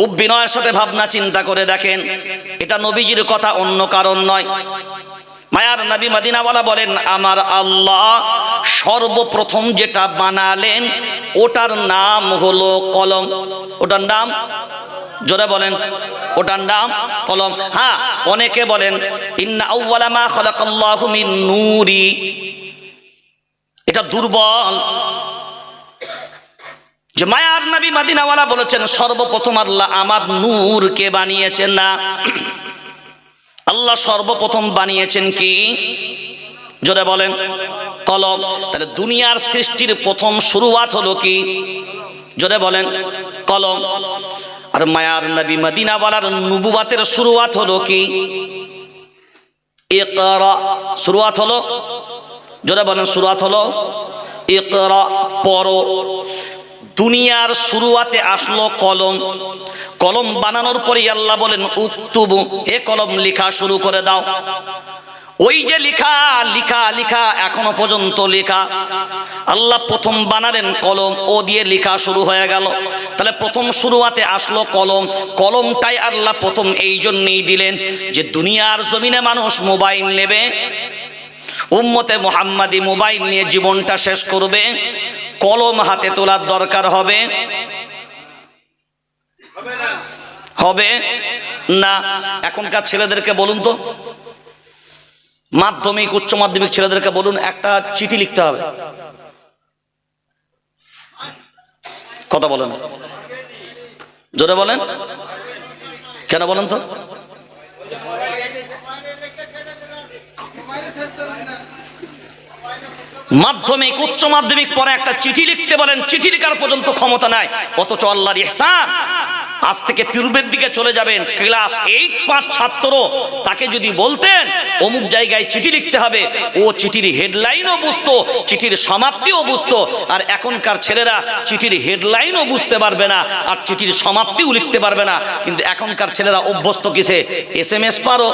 খুব বিনয়ের সাথে ভাবনা চিন্তা করে দেখেন। এটা নবীজির কথা অন্য কারণ নয়। মায়ার নবী মাদিনাওয়ালা বলেন, আমার আল্লাহ সর্বপ্রথম যেটা বানালেন, ওটার নাম হলো কলম। ওটার নাম? জোরে বলেন। ওটার নাম কলম। হ্যাঁ অনেকে বলেন, ইন্না আউওয়ালা মা খালাকাল্লাহু নূরি। এটা দুর্বল। যে মায়ার নবী মাদিনাওয়ালা বলেছেন, সর্বপ্রথম আল্লাহ আমার নূরকে বানিয়েছেন না? আল্লাহ সর্বপ্রথম বানিয়েছেন কি? জোরে বলেন, কলম। তাহলে দুনিয়ার সৃষ্টির প্রথম শুরুয়াত হলো কি? জোরে বলেন, কলম। আর মায়ার নবী মদিনাওয়ালার নুবুয়াতের শুরুয়াত হলো কি? শুরুয়াত হলো, জোরে বলেন, শুরুয়াত হলো পড়ো দুনিয়ার শুরুয়াতে আসলো কলম। কলম বানানোর পরে আল্লাহ বলেন, উত্তুবু, এ কলম লেখা শুরু করে দাও। ওই যে লেখা, লিখা লিখা, এখনও পর্যন্ত লেখা। আল্লাহ প্রথম বানালেন কলম, ও দিয়ে লেখা শুরু হয়ে গেল। তাহলে প্রথম শুরুয়াতে আসলো কলম। কলমটাই আল্লাহ প্রথম এই জন্যেই দিলেন যে দুনিয়ার জমিনে মানুষ মোবাইল নেবে, উম্মতে মোহাম্মদি মোবাইল নিয়ে জীবনটা শেষ করবে কলম হাতে তোলার দরকার হবে? হবে? না। এখনকার ছেলেদেরকে বলুন তো। মাধ্যমিক, উচ্চ মাধ্যমিক ছেলেদেরকে বলুন, একটা চিঠি লিখতে হবে। কথা বলেন। জোরে বলেন। কেন বলেন তো? মাধ্যমিক, উচ্চ মাধ্যমিক পরে একটা চিঠি লিখতে বলেন, চিঠি লেখার পর্যন্ত ক্ষমতা নাই, অথচ আল্লাহর ইহসান। আজ থেকে পূর্বের দিকে চলে যাবেন, ক্লাস এইট পাঁচ ছাত্র, তাকে যদি বলতেন, অমুক জায়গায় চিঠি লিখতে হবে, ও চিঠির হেডলাইনও বুঝতো, চিঠির সমাপ্তিও বুঝতো, আর এখনকার ছেলেরা চিঠির হেডলাইনও বুঝতে পারবে না, আর চিঠির সমাপ্তিও লিখতে পারবে না, কিন্তু এখনকার ছেলেরা অভ্যস্ত কিসে? এস এম এস পারো।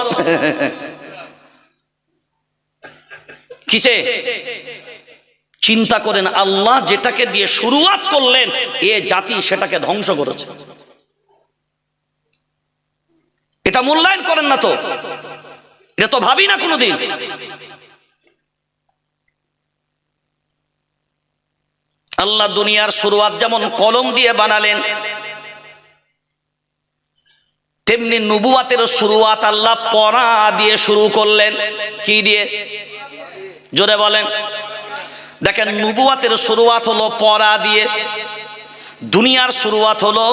কিসে? চিন্তা করেন, আল্লাহ যেটাকে দিয়ে শুরুয়াত করলেন, এ জাতি সেটাকে ধ্বংস করেছে। এটা মূল্যায়ন করেন না তো। এটা তো ভাবি না কোনোদিন। আল্লাহ দুনিয়ার শুরুয়াত যেমন কলম দিয়ে বানালেন, তেমনি নবুয়াতের শুরুয়াত আল্লাহ পড়া দিয়ে শুরু করলেন। কি দিয়ে? জোরে বলেন। দেখেন, নুবুয়াতের শুরুয়াত হলো পড়া দিয়ে, দুনিয়ার শুরুয়াত হলো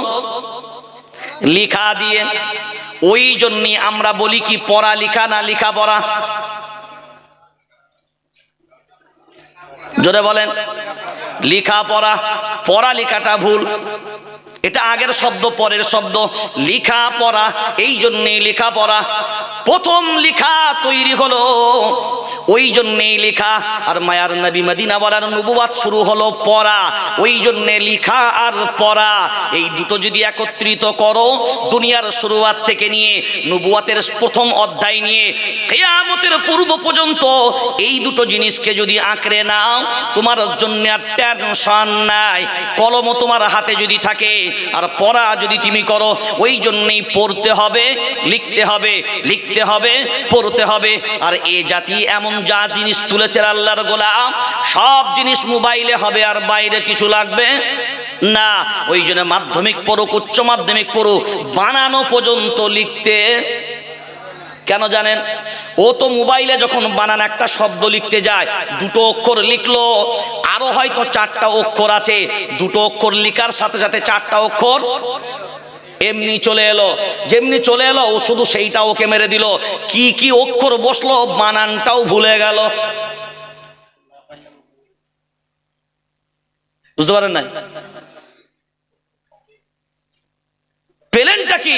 লিখা দিয়ে। ওই জন্যে আমরা বলি কি, পড়া লিখা না লিখা পড়া? জোরে বলেন, লিখা পড়া পড়া লিখাটা ভুল। এটা আগের শব্দ, পরের শব্দ। লিখা পড়া, এই জন্যে লেখা পড়া। প্রথম লিখা তৈরি হলো ওই জন্যেই লেখা, আর মায়ার নবী মদিনা বলার নবুয়াত শুরু হলো পড়া। ওই জন্যে লিখা আর পড়া। এই দুটো যদি একত্রিত করো, দুনিয়ার শুরুয়াত থেকে নিয়ে নবুয়াতের প্রথম অধ্যায় নিয়ে কেয়ামতের পূর্ব পর্যন্ত এই দুটো জিনিসকে যদি আঁকড়ে নাও, তোমার জন্য আর টেনশন নাই। কলমও তোমার হাতে যদি থাকে, আর পড়া যদি তুমি করো ওই জন্যেই পড়তে হবে, লিখতে হবে লিখতে হবে, পড়তে হবে। আর এ জাতি এমন যা জিনিস তুলেছে আল্লাহর গোলাম, সব জিনিস মোবাইলে হবে আর বাইরে কিছু লাগবে না। ওই জন্য মাধ্যমিক পড়ুক, উচ্চ মাধ্যমিক পড়ুক, বানানো পর্যন্ত লিখতে। কেন জানেন? ও তো মোবাইলে যখন বানান, একটা শব্দ লিখতে যায়, দুটো অক্ষর লিখলো, আরও হয়তো চারটা অক্ষর আছে, দুটো অক্ষর লিখার সাথে সাথে চারটা অক্ষর এমনি চলে এলো, যেমনি চলে এলো, ও শুধু সেইটা ওকে মেরে দিল। কি কি অক্ষর বসল, বানানটাও ভুলে গেল। বুঝতে পারেন না পেলেনটা কি?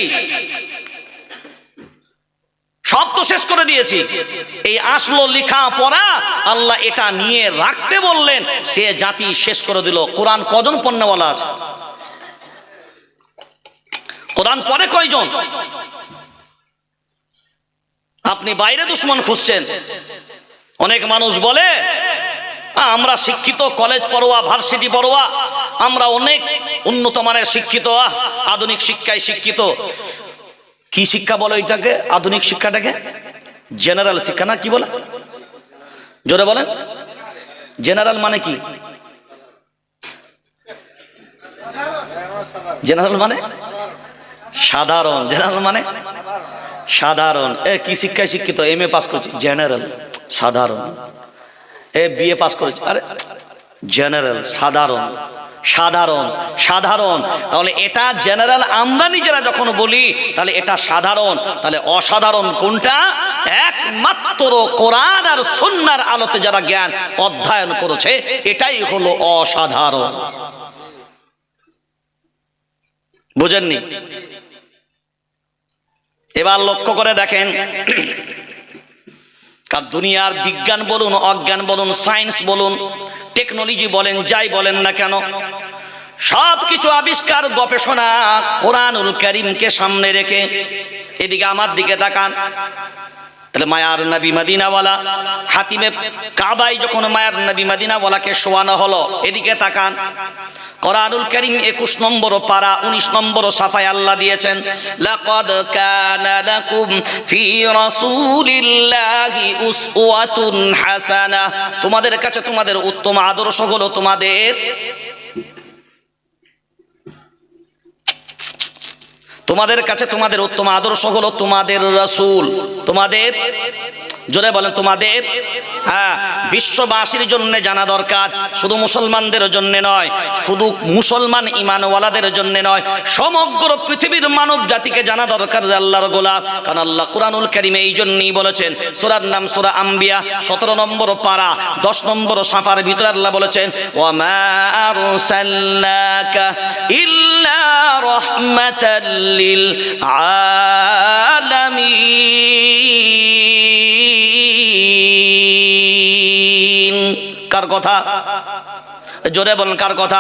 সব তো শেষ করে দিয়েছি। এই আসলো লিখা পড়া আল্লাহ এটা নিয়ে রাখতে বললেন, সে জাতি শেষ করে দিল। কোরআন কজন পণ্যওয়ালা আছে? কোরআন পরে কয়জন? আপনি বাইরে দুশ্মন খুঁজছেন। অনেক মানুষ বলে "আ, আমরা শিক্ষিত কলেজ পড়োয়া ভার্সিটি পড়োয়া আমরা অনেক উন্নত মানের শিক্ষিত আধুনিক শিক্ষায় শিক্ষিত। কি শিক্ষা বলো এটাকে আধুনিক শিক্ষাটাকে? জেনারেল শিক্ষা না কি বলে? জোরে বলেন। জেনারেল মানে কি? জেনারেল মানে? সাধারণ জেনারেল মানে? সাধারণ। এ, কি শিক্ষায় শিক্ষিত? এম এ পাস করেছি। জেনারেল সাধারণ। এ বিএ পাস করেছি। আরে জেনারেল সাধারণ। সাধারণ সাধারণ। তাহলে এটা জেনারেল আমরা নিজেরা যখন বলি, তাহলে এটা সাধারণ। তাহলে অসাধারণ কোনটা? একমাত্র কোরআন আর সন্ন্যার আলোতে যারা জ্ঞান অধ্যয়ন করেছে, এটাই হলো অসাধারণ। বুঝেননি? এবার লক্ষ্য করে দেখেন। কারণ দুনিয়ার বিজ্ঞান বলুন, অজ্ঞান বলুন, সায়েন্স বলুন, টেকনোলজি বলেন, যাই বলেন না কেন সব কিছু আবিষ্কার, গবেষণা, কোরআনুল করিমকে সামনে রেখে এদিকে আমার দিকে তাকান। তাহলে মায়ার নবী মদিনাওয়ালা, হাতিমে কাবাই যখন মায়ার নবী মদিনাওয়ালাকে শোয়ানো হলো, এদিকে তাকান। কোরআনুল করিম একুশ নম্বর পারা, উনিশ নম্বর সাফায় আল্লাহ দিয়েছেন, লাকাদ কানা লাকুম ফি রাসূলিল্লাহি উসওয়াতুন হাসানা। তোমাদের কাছে তোমাদের উত্তম আদর্শ হলো তোমাদের তোমাদের কাছে তোমাদের উত্তম আদর্শ হলো তোমাদের রসুল। তোমাদের জোরে বলেন তোমাদের। হ্যাঁ বিশ্ববাসীর জন্য জানা দরকার, শুধু মুসলমানদের জন্য নয়, শুধু মুসলমান ইমানওয়ালাদের জন্য নয়, সমগ্র পৃথিবীর মানব জাতিকে জানা দরকার আল্লাহর গোলাপ কারণ আল্লাহ কুরআনুল কারিমে এই জন্যই বলেছেন, সূরার নাম সূরা আম্বিয়া, সতেরো নম্বর পারা, দশ নম্বর সাফার ভিতরে আল্লাহ বলেছেন ইল্লা কার কথা? জোরে বলেন কার কথা?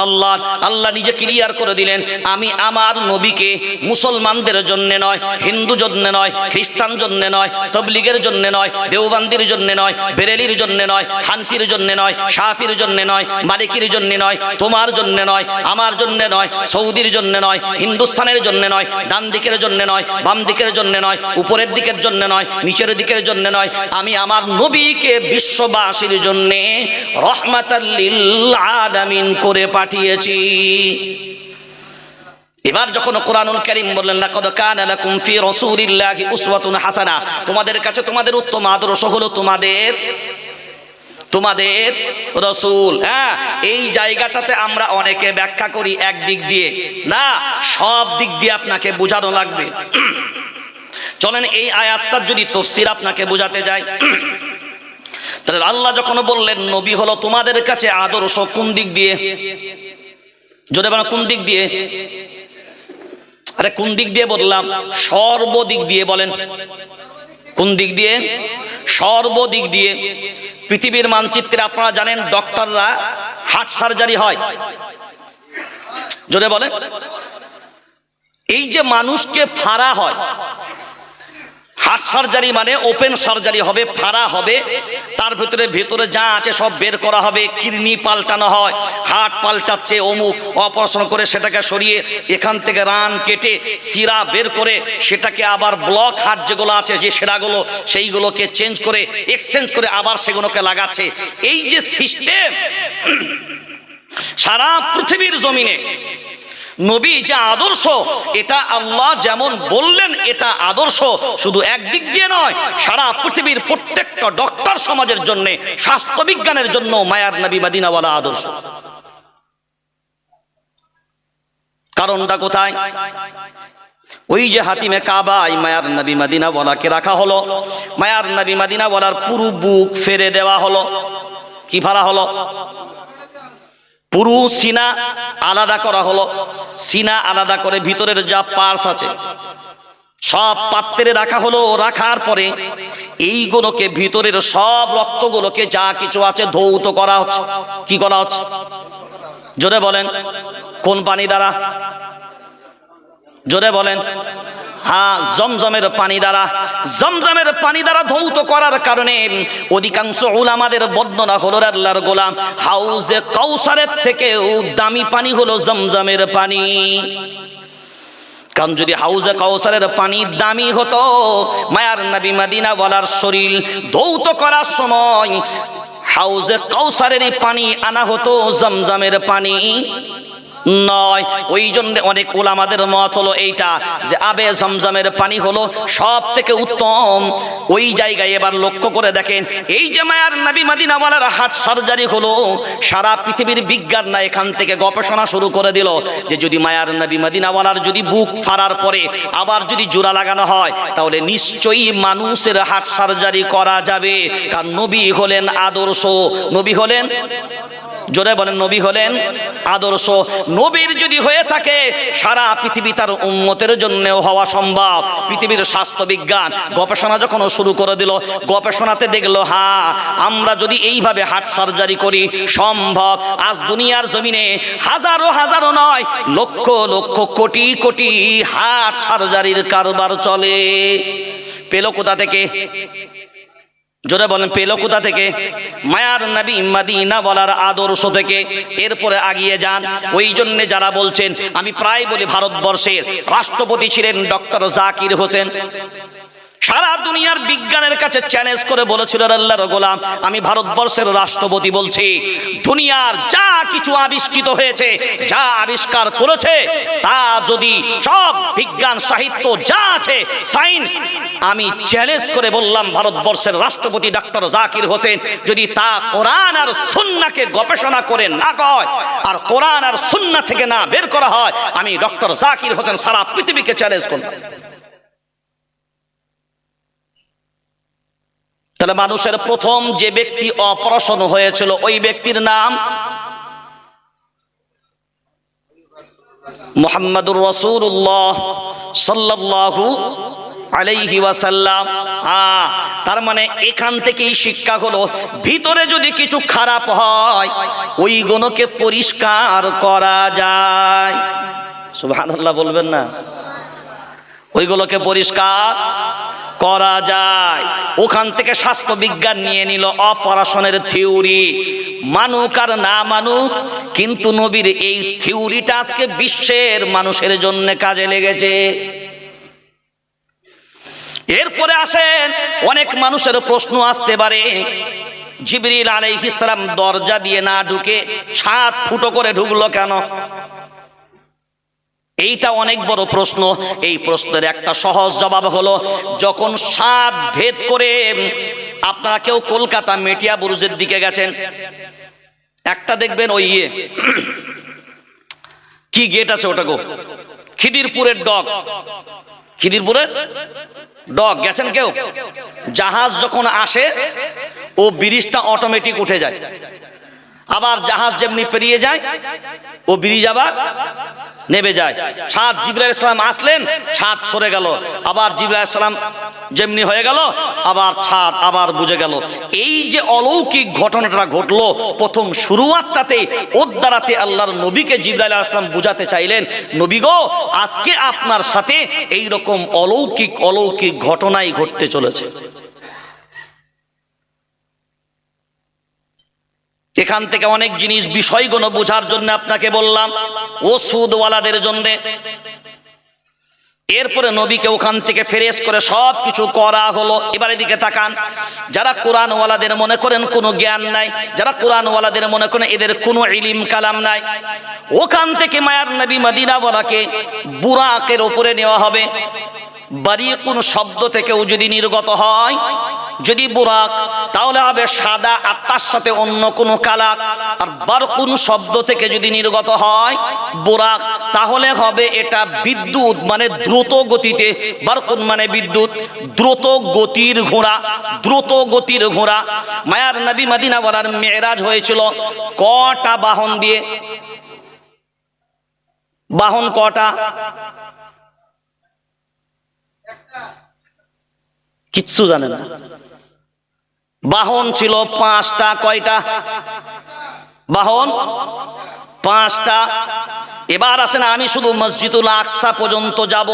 আল্লাহ আল্লাহ নিজে ক্লিয়ার করে দিলেন আমি আমার নবীকে মুসলমানদের জন্য নয় হিন্দু জন্য নয় খ্রিস্টান জন্য নয় তবলিগের জন্য নয় দেওবান্দির জন্য নয় বেরেলির জন্য নয় হানফির জন্য নয় শাফির জন্য নয় মালিকির জন্য নয় তোমার জন্য নয় আমার জন্য নয় সৌদির জন্য নয় হিন্দুস্থানের জন্য নয় ডান দিকের জন্য নয় বাম দিকের জন্য নয় উপরের দিকের জন্য নয় নিচের দিকের জন্য নয় আমি আমার নবীকে বিশ্ববাসীর জন্য রহমাতাল্লিল আলামিন করে পাঠিয়েছি। এবার যখন কোরআনুল কারীম বললেন, লাকাদ কানা লাকুম ফি রাসূলিল্লাহি উসওয়াতুন হাসানা তোমাদের কাছে তোমাদের উত্তম আদর্শ হলো তোমাদের তোমাদের রসুল। হ্যাঁ এই জায়গাটাতে আমরা অনেকে ব্যাখ্যা করি এক দিক দিয়ে। না, সব দিক দিয়ে আপনাকে বোঝানো লাগবে। চলেন এই আয়াতটার যদি তফসির আপনাকে বোঝাতে যায় তাহলে আল্লাহ যখন বললেন, নবী হলো তোমাদের কাছে আদর্শ কোন দিক দিয়ে? জোরে বলো, কোন দিক দিয়ে? আরে কোন দিক দিয়ে বললাম সর্বদিক দিয়ে বলেন। কোন দিক দিয়ে? সর্বদিক দিয়ে। পৃথিবীর মানচিত্রে আপনারা জানেন, ডক্টররা হার্ট সার্জারি হয়। জোরে বলে এই যে মানুষকে ফাড়া হয় হার্ট সার্জারি মানে ওপেন সার্জারি হবে, ফাড়া হবে। তার ভিতরে ভেতরে যা আছে সব বের করা হবে, কিডনি পাল্টানো হয়, হার্ট পাল্টাচ্ছে অমুক, অপারেশন করে সেটাকে সরিয়ে এখান থেকে রান কেটে শিরা বের করে সেটাকে আবার ব্লক হার্ট যেগুলো আছে, যে সেরাগুলো সেইগুলোকে চেঞ্জ করে, এক্সচেঞ্জ করে আবার সেগুলোকে লাগাচ্ছে। এই যে সিস্টেম, সারা পৃথিবীর জমিনে নবী যে আদর্শ, এটা আল্লাহ যেমন বললেন, এটা আদর্শ। শুধু একদিক দিয়ে নয়, সারা পৃথিবীর প্রত্যেকটা ডক্টর সমাজের জন্য, স্বাস্থ্য বিজ্ঞানের জন্য মায়ার নবী মাদিনাওয়ালা আদর্শ। কারণটা কোথায়? ওই যে হাতিমে কাবাই মায়ার নবী মাদিনা বলাকে রাখা হলো। মায়ার নবী মাদিনা বলার পুরো বুক ফেরে দেওয়া হলো। কি ফারা হলো? পুরু সিনা আলাদা করা হলো। সিনা আলাদা করে ভিতরের যা পার্স আছে, সব পাত্রে রাখা হলো, রাখার পরে এইগুলোকে ভিতরের সব রক্তগুলোকে যা কিছু আছে ধৌত করা হচ্ছে। কি করা হচ্ছে? জোরে বলেন, কোন পানি দ্বারা? জোরে বলেন হ্যাঁ জমজমের পানি দ্বারা, জমজমের পানি দ্বারা ধৌত করার কারণে অধিকাংশ উলামাদের বর্ণনা হলো আল্লাহর গোলাম, হাউজে কৌসারের থেকেও দামি পানি হলো জমজমের পানি। কারণ যদি হাউজে কাউসারের পানি দামি হতো, মায়ার নবী মাদিনা বলার শরীর ধৌত করার সময় হাউজে কাউসারের পানি আনা হতো, জমজমের পানি। নয়। ওই জন্য অনেক ওলামাদের মত হলো এইটা, যে আবে জমজমের পানি হলো সব থেকে উত্তম। ওই জায়গায় এবার লক্ষ্য করে দেখেন, এই যে মায়ার নবী মাদিনাওয়ালার হার্ট সার্জারি হলো, সারা পৃথিবীর বিজ্ঞান না এখান থেকে গবেষণা শুরু করে দিল যে যদি মায়ার নবী মাদিনাওয়ালার যদি বুক ফাড়ার পরে আবার যদি জোড়া লাগানো হয়, তাহলে নিশ্চয়ই মানুষের হার্ট সার্জারি করা যাবে। কারণ নবী হলেন আদর্শ। নবী হলেন জোরে বলেন, নবী হলেন আদর্শ। নবীর যদি হয়ে থাকে, সারা পৃথিবী তার উন্মতের জন্যও হওয়া সম্ভব। পৃথিবীর স্বাস্থ্য বিজ্ঞান গবেষণা যখন শুরু করে দিল, গবেষণাতে দেখল, হা, আমরা যদি এইভাবে হার্ট সার্জারি করি, সম্ভব। আজ দুনিয়ার জমিনে হাজারো হাজারো নয়, লক্ষ লক্ষ কোটি কোটি হার্ট সার্জারির কারবার চলে। পেল কোথা থেকে? জোরে বলেন, পেল কোথা থেকে? মায়ার নবী মাদিনা বলার আদর্শ থেকে। এরপরে আগিয়ে যান। ওই জন্য যারা বলছেন, আমি প্রায় বলি ভারতবর্ষের রাষ্ট্রপতি ছিলেন ডক্টর জাকির হোসেন। সারা দুনিয়ার বিজ্ঞানের কাছে চ্যালেঞ্জ করে বলেছিল আল্লাহর গোলাম, আমি ভারতবর্ষের রাষ্ট্রপতি বলছি, দুনিয়ার যা কিছু আবিষ্কৃত হয়েছে, যা আবিষ্কার করেছে, তা যদি সব বিজ্ঞান, সাহিত্য যা আছে সায়েন্স আমি চ্যালেঞ্জ করে বললাম ভারতবর্ষের রাষ্ট্রপতি ডক্টর জাকির হোসেন, যদি তা কোরআন আর সুন্নাকে গবেষণা করে না কয়, আর কোরআন আর সুন্না থেকে না বের করা হয়, আমি ডক্টর জাকির হোসেন সারা পৃথিবীকে চ্যালেঞ্জ করলাম। তাহলে মানুষের প্রথম যে ব্যক্তি অপারেশন হয়েছিল, ওই ব্যক্তির নাম মোহাম্মদুর রসুল্লাহ সাল্লাল্লাহু আলাইহি ওয়াসাল্লাম। আ, তার মানে এখান থেকেই শিক্ষা হলো, ভিতরে যদি কিছু খারাপ হয়, ওই গুণকে পরিষ্কার করা যায়। সুবহানাল্লাহ বলবেন না? ওইগুলোকে পরিষ্কার করা যায়। ওখান থেকে স্বাস্থ্য বিজ্ঞান নিয়ে নিল অপারেশনের থিওরি। মানুক আর না মানুক, কিন্তু নবীর এই থিওরিটা আজকে বিশ্বের মানুষের জন্য কাজে লেগেছে। এরপরে আসেন, অনেক মানুষের প্রশ্ন আসতে পারে। জিবরিল আলাইহিস সালাম দরজা দিয়ে না ঢুকে ছাদ ফুটো করে ঢুকলো কেন? এইটা অনেক বড় প্রশ্ন। এই প্রশ্নের একটা সহজ জবাব হলো, যখন সাত ভেদ করে, আপনারা কেউ কলকাতা মেটিয়া বুরুজের দিকে গেছেন, একটা দেখবেন ওই ইয়ে কি গেট আছে ওটা গো? খিদিরপুরের ডগ। খিদিরপুরের? ডগ, গেছেন কেউ? জাহাজ যখন আসে, ও ব্রিজটা অটোমেটিক উঠে যায়। আবার জাহাজ যেমনি পেরিয়ে যায়, ও ব্রিজ আবার নেবে যায়। ছাদ জিবরাইল ইসলাম আসলেন ছাদ সরে গেল। আবার জিবরাইল ইসলাম যেমনি হয়ে গেল, আবার ছাদ আবার বুঝে গেল। এই যে অলৌকিক ঘটনাটা ঘটলো, প্রথম শুরুয়াতটাতে ওর দ্বারাতে আল্লাহর নবীকে জিবরাইল আসলাম বুঝাতে চাইলেন, নবী গো, আজকে আপনার সাথে এই রকম অলৌকিক অলৌকিক ঘটনাই ঘটতে চলেছে। এখান থেকে অনেক জিনিস, বিষয়গুলো বোঝার জন্য আপনাকে বললাম ও ওষুধওয়ালাদের জন্য। এরপরে নবীকে ওখান থেকে ফেরেস করে সব কিছু করা হলো। এবার এদিকে তাকান, যারা কোরআনওয়ালাদের মনে করেন কোনো জ্ঞান নাই, যারা কোরআনওয়ালাদের মনে করেন এদের কোনো ইলিম কালাম নাই, ওখান থেকে মায়ার নবী মদিনাওয়ালাকে বুরাকের ওপরে নেওয়া হবে। বাড়ি কোন শব্দ থেকেও যদি নির্গত হয়, যদি বুরাক, তাহলে হবে সাদা আর তার সাথে অন্য কোনো কালার। আর বারকুন শব্দ থেকে যদি নির্গত হয়, বুরাক, তাহলে হবে এটা বিদ্যুৎ মানে দ্রুত গতিতে। বারকুন মানে বিদ্যুৎ, দ্রুত গতির ঘোড়া, দ্রুত গতির ঘোড়া। মায়ার নবী মাদিনা বলার মেয়েরাজ হয়েছিল, কটা বাহন দিয়ে? বাহন কটা? কিচ্ছু জানে না। বাহন ছিল পাঁচটা কয়টা? বাহন? পাঁচটা। এবার আসেন আমি শুধু মসজিদুল আকসা পর্যন্ত যাব।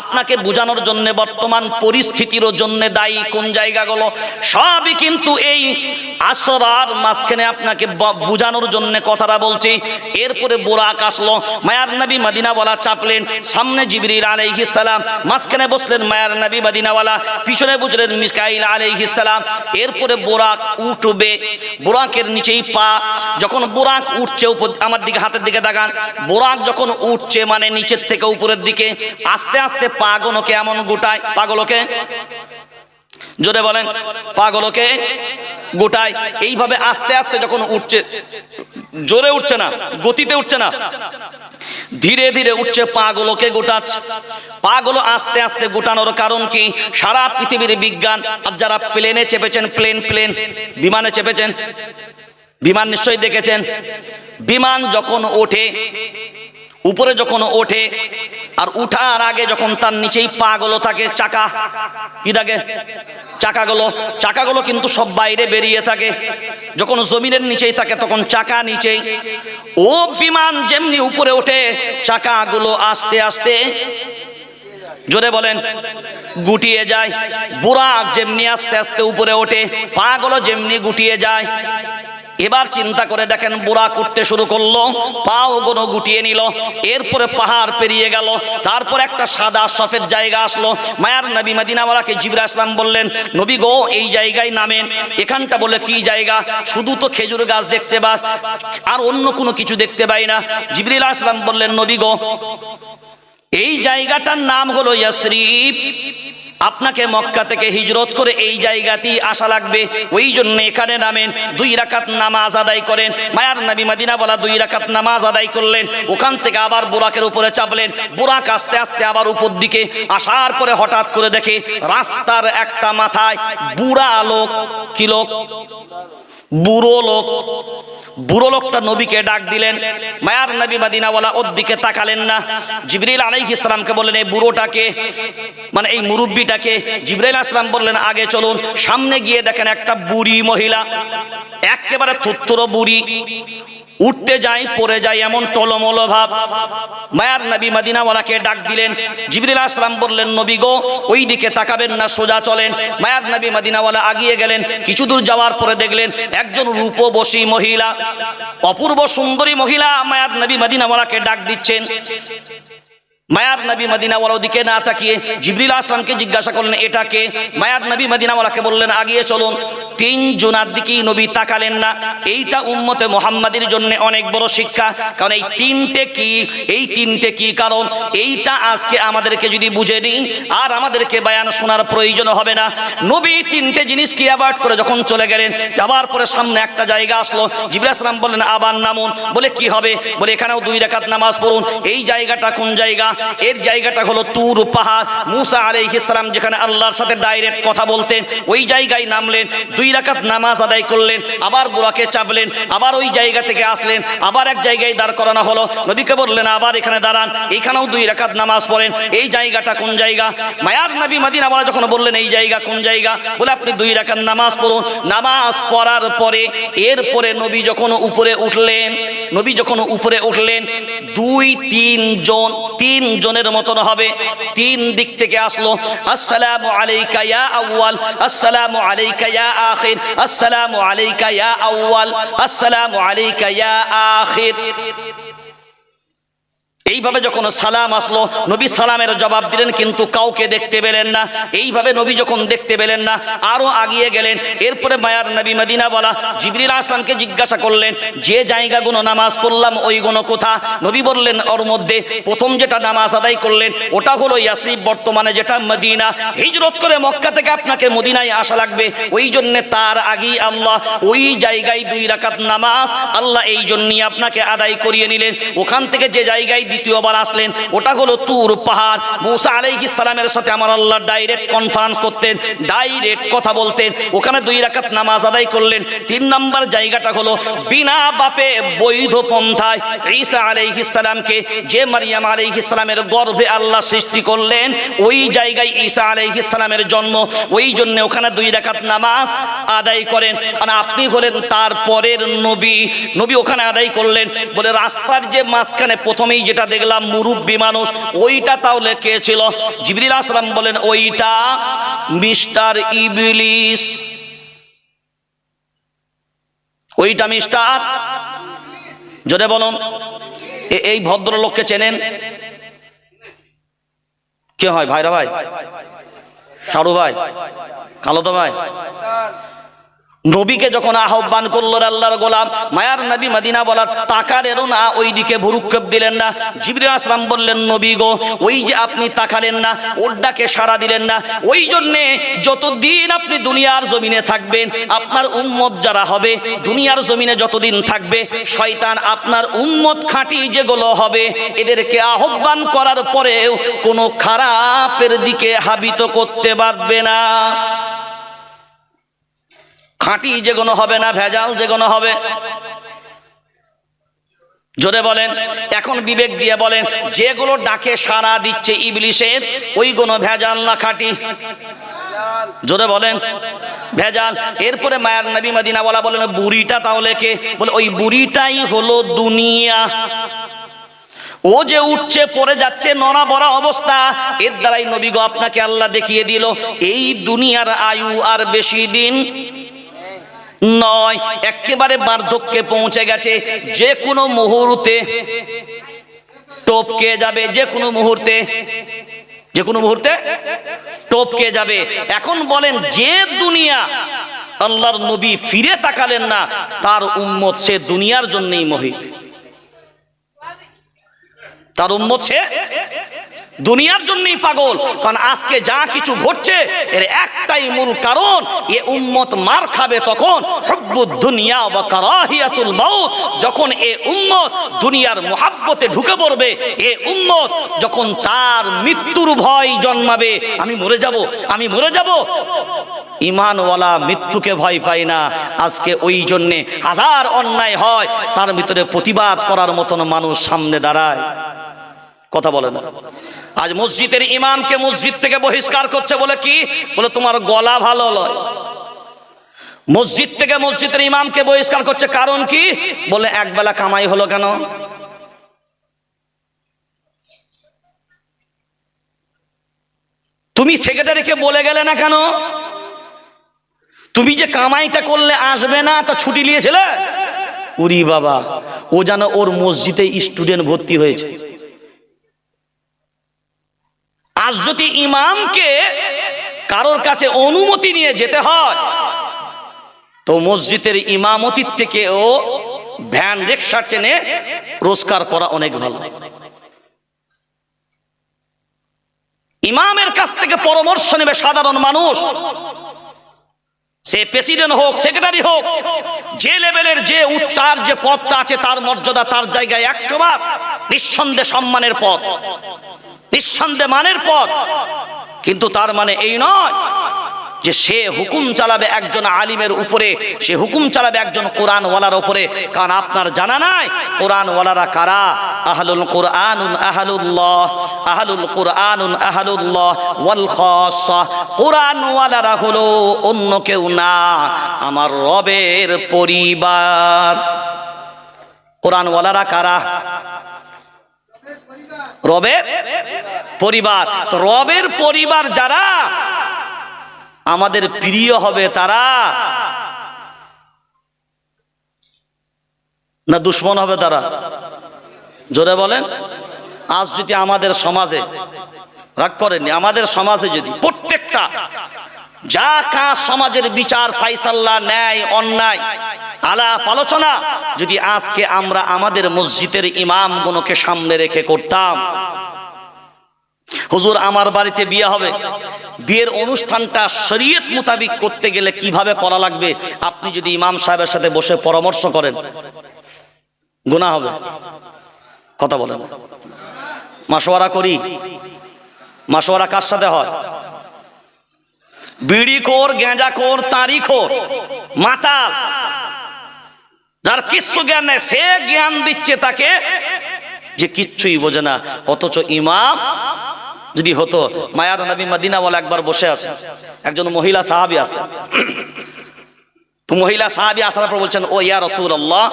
আপনাকে বোঝানোর জন্য, বর্তমান পরিস্থিতির জন্য দায়ী কোন জায়গাগুলো। সবই কিন্তু এই আসরার মাঝখানে আপনাকে বোঝানোর জন্য কথাটা বলছি। এরপরে বোরাক আসলো, মায়ার নবী মদিনাওয়ালা চাপলেন, সামনে জিবরিল সালাম, মাঝখানে বসলেন মায়ার নবী মদিনাওয়ালা, পিছনে বুঝলেন মিসকাইল সালাম। এরপরে বোরাক উঠবে, বোরাকের নিচেই পা, যখন বোরাক উঠছে আমার দিকে, হাতের দিকে দেখান বোরাক যখন উঠছে মানে নিচের থেকে উপরের দিকে, আস্তে আস্তে পাগলকে এমন গোটায়, পাগলকে? জোরে বলেন, পাগলকে গোটায়। এইভাবে আস্তে আস্তে যখন উঠছে, জোরে উঠছে না, গতিতে উঠছে না। ধীরে ধীরে উঠছে, পাগুলোকে গোটাচ্ছে। পাগুলো আস্তে আস্তে গোটানোর কারণ কি? সারা পৃথিবীর বিজ্ঞান, আর যারা প্লেনে চেপেছেন, প্লেন প্লেন, বিমানে চেপেছেন বিমান নিশ্চয়ই দেখেছেন? বিমান যখন ওঠে, উপরে যখন ওঠে, আর উঠার আগে যখন তার নিচেই পাগুলো থাকে, চাকা। কি থাকে? চাকাগুলো। চাকাগুলো কিন্তু সব বাইরে বেরিয়ে থাকে। যখন জমিনের নিচেই থাকে, তখন চাকা নিচেই। ও বিমান যেমনি উপরে ওঠে, চাকাগুলো আস্তে আস্তে জোরে বলেন, গুটিয়ে যায়। বুরাক যেমনি আস্তে আস্তে উপরে ওঠে, পাগুলো যেমনি গুটিয়ে যায়। এবার চিন্তা করে দেখেন বুড়া করতে শুরু করল, পাও গোনো গুটিয়ে নিল, এরপরে পাহাড় পেরিয়ে গেল, তারপর একটা সাদা সফেদ জায়গা আসলো। মায়ার নবী মদিনাওয়ালাকে জিবরা ইসলাম বললেন, নবী গো, এই জায়গায় নামেন, এখানটা বলে কি জায়গা? শুধু তো খেজুর গাছ দেখতে বাস, আর অন্য কোনো কিছু দেখতে পাই না। জিবরিল আসলাম বললেন, নবী গো, এই জায়গাটার নাম হলো ইয়াসরিফ। আপনাকে মক্কা থেকে হিজরত করে এই জায়গাতেই আসা লাগবে। ওই জন্য এখানে নামেন, দুই রাকাত নামাজ আদায় করেন। মায়ার নামি মাদিনা বলা দুই রাকাত নামাজ আদায় করলেন। ওখান থেকে আবার বোরাকের উপরে চাপলেন। বোরাক আস্তে আস্তে আবার উপর দিকে আসার পরে হঠাৎ করে দেখে রাস্তার একটা মাথায় বুড়া লোক, কি লোক? বুড়ো লোক। বুড়ো লোকটা নবীকে ডাক দিলেন, মায়ার নবী মাদিনাওয়ালা, ওর দিকে তাকালেন না। জিবরিল আলাইহ ইসলামকে বললেন, এই বুড়োটাকে মানে এই মুরব্বীটাকে জিবরাইল আসলাম বললেন, আগে চলুন, সামনে গিয়ে দেখেন একটা বুড়ি মহিলা, একেবারে থুত্তুরো বুড়ি। উঠতে যাই পরে যাই এমন টলমল ভাব। মায়ার নবী মদিনাওয়ালাকে ডাক দিলেন, জিবরিল আসলাম বললেন, নবী গো, ওই দিকে তাকাবেন না, সোজা চলেন। মায়ার নবী মদিনাওয়ালা আগিয়ে গেলেন, কিছু দূর যাওয়ার পরে দেখলেন, একজন রূপবশী মহিলা, অপূর্ব সুন্দরী মহিলা মায়ার নবী মদিনাওয়ালাকে ডাক দিচ্ছেন। মায়ার নবী মদিনাওয়ালা ওদিকে না তাকিয়ে জিবরিল আসলামকে জিজ্ঞাসা করলেন এটাকে মায়ার নবী মদিনাওয়ালাকে বললেন আগিয়ে চলুন, তিন জোনার দিকেই নবী তাকালেন না। এইটা উম্মতে মোহাম্মদের জন্য অনেক বড় শিক্ষা। কারণ এই তিনটে কি? এই তিনটে কি কারণ? এইটা আজকে আমাদেরকে যদি বুঝে নিই আর আমাদেরকে বায়ান শোনার প্রয়োজন হবে না। নবী তিনটে জিনিস কি অ্যাভয়েড করে যখন চলে গেলেন, যাবার পরে সামনে একটা জায়গা আসলো। জিবরাল আসলাম বললেন, আবার নামুন। বলে, কি হবে? বলে, এখানেও দুই রাকাত নামাজ পড়ুন। এই জায়গাটা কোন জায়গা? এর জায়গাটা হলো তুর পাহাড়। মুসা আলাইহিস সালাম যেখানে আল্লাহর সাথে ডাইরেক্ট কথা বলতেন, ওই জায়গায় নামলেন, দুই রাকাত নামাজ আদায় করলেন, আবার বুড়াকে চাপলেন, আবার ওই জায়গা থেকে আসলেন, আবার এক জায়গায় দাঁড় করানো হলো। নবীকে বললেন, আবার এখানে দাঁড়ান, এখানেও দুই রাকাত নামাজ পড়েন, এই জায়গাটা কোন জায়গা? মায়ার নবী মাদিনা বলা যখন বললেন, এই জায়গা কোন জায়গা? বলে, আপনি দুই রাকাত নামাজ পড়ুন। নামাজ পড়ার পরে, এরপরে নবী যখন উপরে উঠলেন, নবী যখন উপরে উঠলেন, দুই তিন জন তিন জনের মতন হবে। তিন দিক থেকে আসলো, আসসালামু আলাইকা ইয়া আউয়াল, আসসালামু আলাইকা ইয়া আখির, আসসালামু আলাইকা ইয়া আউয়াল, আসসালামু আলাইকা ইয়া আখির। এইভাবে যখন সালাম আসলো, নবী সালামের জবাব দিলেন, কিন্তু কাউকে দেখতে পেলেন না। এইভাবে নবী যখন দেখতে পেলেন না, আরও আগিয়ে গেলেন। এরপরে মায়ার নবী মদিনা বলা, জিবরিল আসলামকে জিজ্ঞাসা করলেন, যে জায়গাগুলো নামাজ পড়লাম, ওইগুলো কোথা? নবী বললেন, ওর মধ্যে প্রথম যেটা নামাজ আদায় করলেন, ওটা হলো ইয়াসরিফ বর্তমানে যেটা মদিনা। হিজরত করে মক্কা থেকে আপনাকে মদিনায় আসা লাগবে। ওই জন্য তার আগেই আল্লাহ ওই জায়গায় দুই রাকাত নামাজ আল্লাহ এই জন্যই আপনাকে আদায় করিয়ে নিলেন। ওখান থেকে যে জায়গায় দ্বিতীয়বার আসলেন। ওটা হলো তুর পাহাড়। মুসা আলাইহিস সালামের সাথে আমার আল্লাহ ডাইরেক্ট কনফারেন্স করতেন ডাইরেক্ট কথা বলতেন। ওখানে দুই রাকাত নামাজ আদায় করলেন। তিন নাম্বার জায়গাটা হলো বিনা বাপে বৈধ পন্থায় ঈসা আলাইহিস সালামকে যে মারিয়াম আলাইহিস সালামের গর্ভে আল্লাহ সৃষ্টি করলেন, ওই জায়গায় ঈসা আলাইহিস সালামের জন্ম। ওই জন্য ওখানে দুই রাকাত নামাজ আদায় করেন। কারণ আপনি হলেন তার পরের নবী। নবী ওখানে আদায় করলেন। বলে রাস্তার যে মাঝখানে প্রথমেই যেটা দেখলাম মুরব্বী মানুষ, ওইটা তাহলে কে ছিল? জিবরিল আসলাম বলেন, ওইটা মিস্টার ইবলিস। ওইটা মিস্টার? জোরে বলুন। এই ভদ্রলোককে চেনেন? কে হয়, ভাইরা ভাই? সারু ভাই? কালতো ভাই? নবীকে যখন আহ্বান করল আল্লাহর গোলাম, মায়ার নবী মদিনা বলা তাকালেনও না ওই দিকে ভুরুক্ষেপ দিলেন না। জিবরিল আসলাম বললেন, নবী গো, ওই যে আপনি তাকালেন না ওর ডাকে সাড়া দিলেন না, ওই জন্যে যতদিন আপনি দুনিয়ার জমিনে থাকবেন, আপনার উম্মত যারা হবে, দুনিয়ার জমিনে যতদিন থাকবে, শয়তান আপনার উম্মত খাঁটি যেগুলো হবে, এদেরকে আহ্বান করার পরেও কোনো খারাপের দিকে হাবিত করতে পারবে না। খাঁটি যেগুলো হবে না, ভেজাল যেগুলো হবে। জোরে বলেন, এখন বিবেক দিয়ে বলেন, যেগুলো ডাকে সাড়া দিচ্ছে ইবলিশের ওইগুলো ভেজাল না খাঁটি। জোরে বলেন, ভেজাল। এরপরে মায়ার নবী বলা বলেন, বুড়িটা তাহলে কে? বলে, ওই বুড়িটাই হলো দুনিয়া। ও যে উঠছে, পড়ে যাচ্ছে, নড়া বড়া অবস্থা। এর দ্বারাই নবী গো আপনাকে আল্লাহ দেখিয়ে দিল, এই দুনিয়ার আয়ু আর বেশি দিন নয়, একেবারে বার্ধক্যে পৌঁছে গেছে। যে কোনো মুহূর্তে টপকে যাবে, যে কোনো মুহূর্তে, যে কোনো মুহূর্তে টপকে যাবে। এখন বলেন, যে দুনিয়া আল্লাহর নবী ফিরে তাকালেন না, তার উম্মত সে দুনিয়ার জন্যই মোহিত। তার উম্মত সে দুনিয়ার জন্যই পাগল, কারণ আজকে যা কিছু ঘটছে, এর একটাই মূল কারণ, এ উম্মত মার খাবে তখন দুনিয়া ওয়া কারাহিয়াতুল মাউত, যখন এ উম্মত দুনিয়ার মোহাব্বতে ঢুকে পড়বে, এ উম্মত যখন তার মৃত্যুর ভয় জন্মাবে, আমি মরে যাব, আমি মরে যাব। ইমানওয়ালা মৃত্যুকে ভয় পায় না, আজকে ওই জন্যে হাজার অন্যায় হয়, তার ভিতরে প্রতিবাদ করার মতন মানুষ সামনে দাঁড়ায়। কথা বলে না। আজ মসজিদের ইমামকে মসজিদ থেকে বহিষ্কার করছে বলে কি? বলে তোমার গলা ভালো লয় মসজিদ থেকে মসজিদের ইমামকে বহিষ্কার করছে কারণ কি? বলে একবেলা কামাই হলো কেন? তুমি সেক্রেটারিকে বলে গেলে না কেন? তুমি যে কামাইটা করলে আসবে না, তা ছুটি নিয়েছিলে? উরি বাবা, ও যেন ওর মসজিদে স্টুডেন্ট ভর্তি হয়েছে। আজ যদি ইমামকে কারোর কাছে অনুমতি নিয়ে যেতে হয়, তো মসজিদের ইমামতির থেকে ও ভ্যান রিক্সা টেনে রোজগার করা অনেক ভালো। ইমামের কাছ থেকে পরামর্শ নেবে সাধারণ মানুষ। সে প্রেসিডেন্ট হোক, সেক্রেটারি হোক, যে লেভেলের যে উচ্চার, যে পদটা আছে, তার মর্যাদা, তার জায়গায় একবার নিঃসন্দেহ সম্মানের পদ। নিঃসন্দেহ মানের পথ। কিন্তু তার মানে এই নয় যে সে হুকুম চালাবে একজন আলিমের উপরে, সে হুকুম চালাবে একজন কোরআনওয়ালার উপরে। কারণ আপনার জানা নাই, কোরআনওয়ালারা কারা? আহলুল কোরআনুন আহলুল্লাহ, আহলুল কোরআনুন আহলুল্লাহ, ওয়াল খাসা। কোরআনওয়ালারা হলো অন্য কেউ না, আমার রবের পরিবার। কোরআনওয়ালারা কারা? রবের পরিবার। তো রবের পরিবার যারা, আমাদের প্রিয় হবে তারা। না দুশ্মন হবে তারা? জোরে বলেন। আজ যদি আমাদের সমাজে, রাগ করেননি, আমাদের সমাজে যদি প্রত্যেকটা, যা কাজ সমাজের বিচার, ফাইসাল্লা, ন্যায়, অন্যায় আলাপ আলোচনা, যদি আজকে আমরা আমাদের মসজিদের ইমাম ইমামগুলোকে সামনে রেখে করতাম। হুজুর, আমার বাড়িতে বিয়ে হবে। বিয়ের অনুষ্ঠানটা শরীয়ত মোতাবিক করতে গেলে কীভাবে করা লাগবে? আপনি যদি ইমাম সাহেবের সাথে বসে পরামর্শ করেন। গুনাহ হবে। কথা বলেন। মাসোয়ারা করি। মাসোয়ারা কার সাথে হয়? বিড়ি খোর, গেঁজা খোর, তারি খোর, মাতাল। যার কিচ্ছু জ্ঞান নেই, সে জ্ঞান দিচ্ছে তাকে যে কিচ্ছুই বোঝে না। অথচ ইমাম যদি হতো, মায়ার নবী মদিনা বলে একবার বসে আছে, একজন মহিলা সাহাবি আসলেন। তো মহিলা সাহাবি আসার পর বলছেন, ও ইয়া রসুল আল্লাহ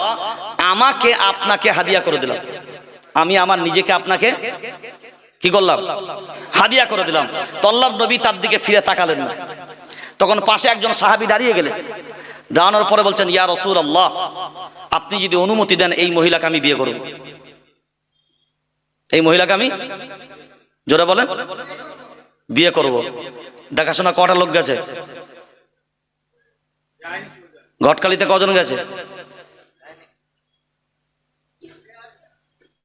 আমাকে আপনাকে হাদিয়া করে দিলাম। আমি আমার নিজেকে আপনাকে কি করলাম? হাদিয়া করে দিলাম। তল্লাব নবী তার দিকে ফিরে তাকালেন না। তখন পাশে একজন সাহাবি দাঁড়িয়ে গেলেন। দাঁড়ানোর পরে বলছেন, ইয়া রসুল আল্লাহ আপনি যদি অনুমতি দেন, এই মহিলাকে আমি বিয়ে করব। এই মহিলাকে আমি জোরে বলেন, বিয়ে করব। দেখাশোনা কটা লোক গেছে? ঘটকালিতে কজন গেছে?